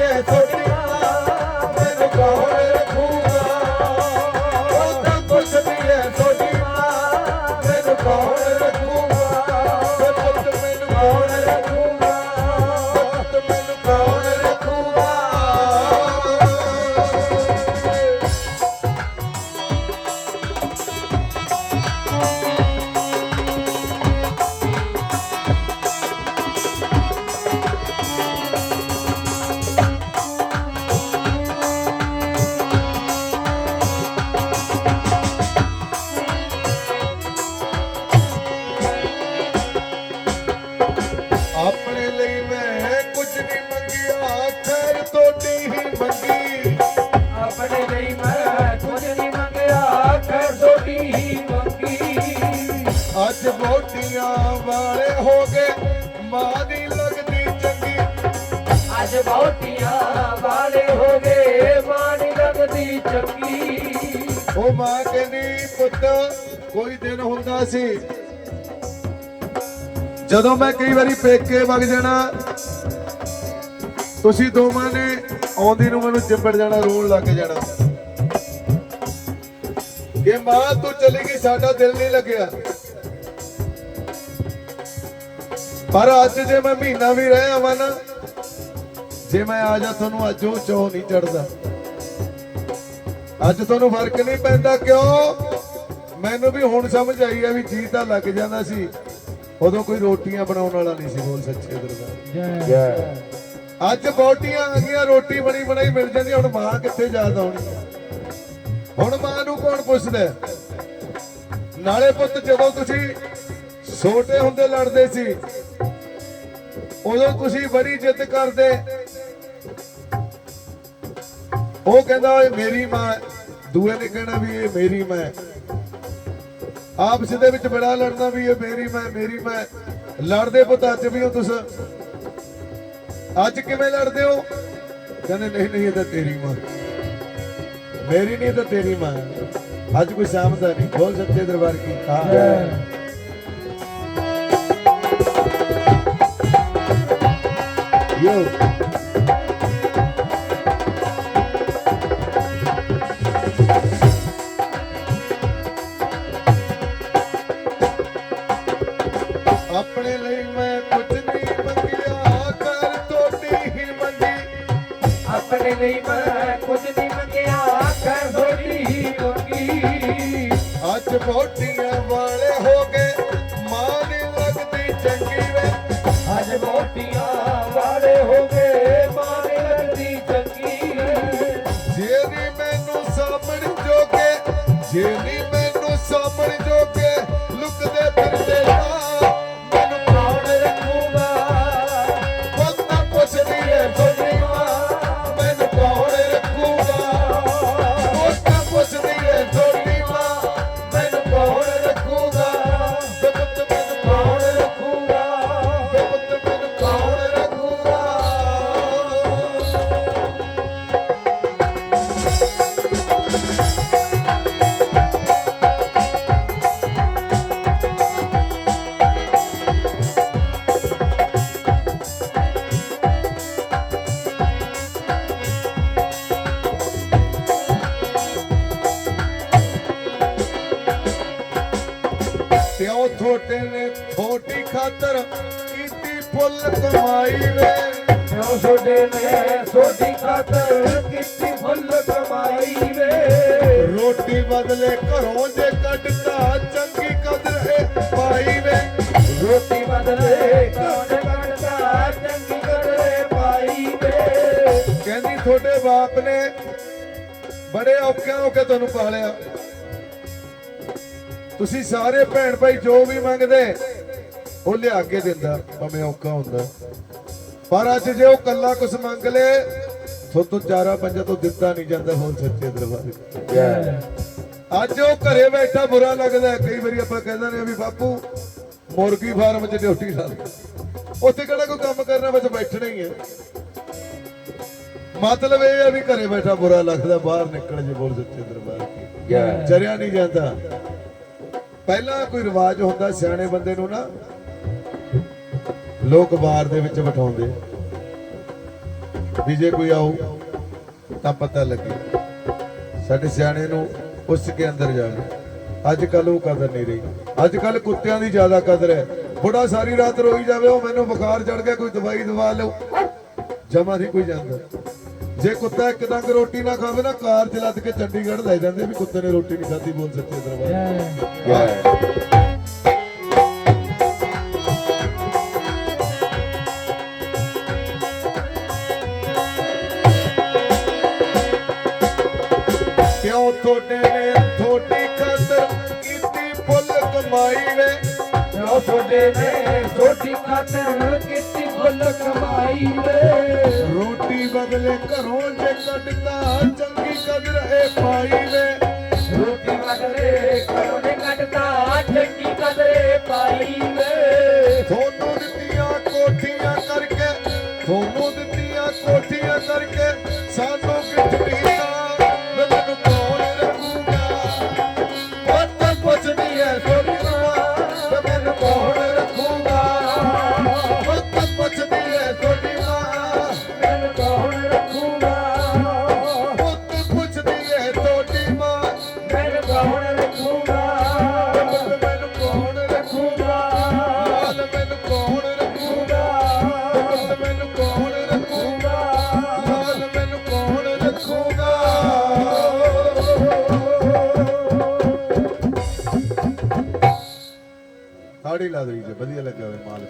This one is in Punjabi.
লাগে ਉਹ ਮਾਂ ਕਹਿੰਦੀ ਪੁੱਤ ਕੋਈ ਦਿਨ ਹੁੰਦਾ ਸੀ। ਜਦੋਂ ਮੈਂ ਕਈ ਵਾਰੀ ਪੇਕੇ ਵਗ ਜਾਣਾ ਤੁਸੀਂ ਦੋਵਾਂ ਨੇ ਆਉਂਦੀ ਨੂੰ ਮੈਨੂੰ ਜਿੰਬੜ ਜਾਣਾ ਰੋਣ ਲੱਗ ਜਾਣਾ। ਕਿ ਮਾਂ ਤੂੰ ਚਲੀ ਗਈ ਸਾਡਾ ਦਿਲ ਨਹੀਂ ਲੱਗਿਆ। ਪਰ ਅੱਜ ਜੇ ਮੈਂ ਮਹੀਨਾ ਵੀ ਰਹਿ ਆਵਾਂ ਨਾ ਜੇ ਮੈਂ ਆ ਜਾ ਤੁਹਾਨੂੰ ਅੱਜ ਉਹ ਚੋ ਨਹੀਂ ਚੜਦਾ ਅੱਜ ਤੁਹਾਨੂੰ ਫ਼ਰਕ ਨਹੀਂ ਪੈਂਦਾ ਕਿਉਂ? ਮੈਨੂੰ ਵੀ ਹੁਣ ਸਮਝ ਆਈ ਆ ਵੀ ਜੀ ਤਾਂ ਲੱਗ ਜਾਂਦਾ ਸੀ। ਉਦੋਂ ਕੋਈ ਰੋਟੀਆਂ ਬਣਾਉਣ ਵਾਲਾ ਨਹੀਂ ਸੀ ਬੋਲ ਸੱਚੇ ਦਰਬਾਰ। ਅੱਜ ਬੋਟੀਆਂ ਆ ਗਈਆਂ ਰੋਟੀ ਬਣੀ ਬਣਾਈ ਮਿਲ ਜਾਂਦੀ ਹੁਣ ਮਾਂ ਕਿੱਥੇ ਯਾਦ ਆਉਣੀ? ਹੁਣ ਮਾਂ ਨੂੰ ਕੌਣ ਪੁੱਛਦਾ? ਨਾਲੇ ਪੁੱਤ, ਜਦੋਂ ਤੁਸੀਂ ਛੋਟੇ ਹੁੰਦੇ ਲੜਦੇ ਸੀ, ਉਦੋਂ ਤੁਸੀਂ ਬੜੀ ਜਿੱਦ ਕਰਦੇ। ਉਹ ਕਹਿੰਦਾ ਓਏ ਮੇਰੀ ਮਾਂ ਦੂਏ ਨੇ ਕਹਿਣਾ ਵੀ ਇਹ ਮੇਰੀ ਮਾਂ ਆਪਸ ਦੇ ਵਿੱਚ ਬੜਾ ਲੜਨਾ ਵੀ ਇਹ ਮੇਰੀ ਮੈਂ ਮੇਰੀ ਮੈਂ ਲੜਦੇ ਪੁੱਤ, ਅੱਜ ਵੀ ਹੋ ਤੁਸੀਂ? ਅੱਜ ਕਿਵੇਂ ਲੜਦੇ ਹੋ? ਕਹਿੰਦੇ, ਨਹੀਂ ਨਹੀਂ, ਇਹ ਤਾਂ ਤੇਰੀ ਮਾਂ ਮੇਰੀ ਨਹੀਂ ਤਾਂ ਤੇਰੀ ਮਾਂ। ਅੱਜ ਕੋਈ ਸਮਝਦਾ ਨਹੀਂ ਬੋਲ ਸੱਚੇ ਦਰਬਾਰ ਕੀ ਯੋ ਆਪਣੇ ਲਈ ਮੈਂ ਕੁਝ ਨਹੀਂ ਮੰਗਿਆ ਕਰ ਤੋਟੀ ਹੀ ਮੰਗੀ ਆਪਣੇ ਲਈ ਮੈਂ ਬੋਟੀਆਂ ਵਾਲੇ ਹੋ ਗਏ। ਮਾਂ ਦੀ ਲੱਗਦੀ ਚੰਗੀ ਵੇ। ਅੱਜ ਬਹੁਤੀਆਂ ਵਾਲੇ ਹੋ ਗਏ। ਮਾਂ ਲੱਗਦੀ ਚੰਗੀ ਜਿਹੜੀ ਮੈਨੂੰ ਸਾਹਮਣ ਜੋਗੇ ਜਿਹੜੀ ਮੈਨੂੰ ਪਿਓ ਥੋਟੇ ਨੇ ਥੋਟੀ ਖਾਤਰ ਕੀਤੀ ਫੁੱਲ ਕਮਾਈ ਵੇ। ਕਿਉਂ ਛੋਡੇ ਨੇ ਛੋਟੀ ਖਾਤਰ ਕੀਤੀ ਫੁੱਲ ਕਮਾਈ ਵੇ। ਰੋਟੀ ਬਦਲੇ ਘਰੋਂ ਜੇ ਕੱਢਤਾ ਚੰਗੀ ਕਦਰ ਇਹ ਪਾਈ ਵੇ। ਰੋਟੀ ਬਦਲੇ ਕੌਣ ਕੱਢਦਾ ਚੰਗੀ ਕਰੇ ਪਾਈ ਵੇ। ਕਹਿੰਦੀ ਤੁਹਾਡੇ ਬਾਪ ਨੇ ਬੜੇ ਔਖਿਆਂ ਹੋ ਕੇ ਤੁਹਾਨੂੰ ਪਾਲਿਆ। ਤੁਸੀਂ ਸਾਰੇ ਭੈਣ ਭਾਈ ਜੋ ਵੀ ਮੰਗਦੇ ਉਹ ਲਿਆ ਕੇ ਦਿੰਦਾ ਭਾਵੇਂ ਔਖਾ ਹੁੰਦਾ। ਪਰ ਅੱਜ ਜੇ ਉਹ ਕੱਲਾ ਕੁਝ ਮੰਗ ਲੇ ਤੁਹਾਨੂੰ ਚਾਰਾ ਪੰਜਾ ਤੋਂ ਦਿੱਤਾ ਨਹੀਂ ਜਾਂਦਾ ਹੁਣ ਸੱਚੇ ਦਰਬਾਰ ਅੱਜ ਉਹ ਘਰੇ ਬੈਠਾ ਬੁਰਾ ਲੱਗਦਾ। ਕਈ ਵਾਰੀ ਆਪਾਂ ਕਹਿੰਦੇ ਨੇ ਵੀ ਬਾਪੂ ਮੁਰਗੀ ਫਾਰਮ 'ਚ ਡਿਊਟੀ ਲਾ ਉੱਥੇ ਕਿਹੜਾ ਕੋਈ ਕੰਮ ਕਰਨਾ ਬਸ ਬੈਠਣਾ ਹੀ ਹੈ। ਮਤਲਬ ਇਹ ਹੈ ਵੀ ਘਰੇ ਬੈਠਾ ਬੁਰਾ ਲੱਗਦਾ ਬਾਹਰ ਨਿਕਲ ਜੇ ਬੋਲ ਸੱਚੇ ਦਰਬਾਰ ਕੀ ਚਰਿਆ ਨਹੀਂ ਜਾਂਦਾ। ਪਹਿਲਾਂ ਕੋਈ ਰਿਵਾਜ ਹੁੰਦਾ ਸਿਆਣੇ ਬੰਦੇ ਨੂੰ ਨਾ, ਲੋਕ ਬਾਰ ਦੇ ਵਿੱਚ ਬਿਠਾਉਂਦੇ ਵੀ ਜੇ ਕੋਈ ਆਊ, ਤਾਂ ਪਤਾ ਲੱਗੇ। ਸਾਡੇ ਸਿਆਣੇ ਨੂੰ ਉਸ ਕੇ ਅੰਦਰ ਜਾਣਾ। ਅੱਜ ਕੱਲ ਉਹ ਕਦਰ ਨਹੀਂ ਰਹੀ। ਅੱਜ ਕੱਲ ਕੁੱਤਿਆਂ ਦੀ ਜ਼ਿਆਦਾ ਕਦਰ ਹੈ। ਬੁੜਾ ਸਾਰੀ ਰਾਤ ਰੋਈ ਜਾਵੇ, ਉਹ ਮੈਨੂੰ ਬੁਖਾਰ ਚੜ ਗਿਆ, ਕੋਈ ਦਵਾਈ ਦਵਾ ਲਓ। ਜਮਾ ਨਹੀਂ ਕੋਈ ਜਾਂਦਾ। ਜੇ ਕੁੱਤਾ ਇੱਕ ਡੰਗ ਰੋਟੀ ਨਾ ਖਾਵੇ ਨਾ ਕਾਰ ਚ ਲੱਦ ਕੇ ਚੰਡੀਗੜ੍ਹ ਲੈ ਜਾਂਦੇ ਵੀ ਕੁੱਤੇ ਨੇ ਰੋਟੀ ਨਹੀਂ ਖਾਧੀ ਬੋਲ ਸੱਚੇ ਦਰਬਾਰ। ਕਿਉਂ ਤੁਹਾਡੇ ਨੇ ਥੋੜੀ ਖਾਤਰ ਕੀਤੀ ਫੁੱਲ ਕਮਾਈ ਵੇ? ਕਿਉਂ ਛੋਡੇ ਨੇ ਛੋਟੀ ਖਾਤਰ ਕੀਤੀ ਫੁੱਲ ਕਮਾਈ ਵੇ। ਰੋਟੀ ਬਦਲੇ ਘਰੋਂ ਜੇ ਕੱਢਤਾ ਚੰਗੀ ਕਦਰ ਇਹ ਪਾਈ ਵੇ। ਰੋਟੀ ਬਦਲੇ ਕੌਣ ਤਾੜੀ ਲਾ ਦੇ ਜੀ ਵਧੀਆ ਲੱਗਿਆ ਹੋਵੇ ਮਾਲਕ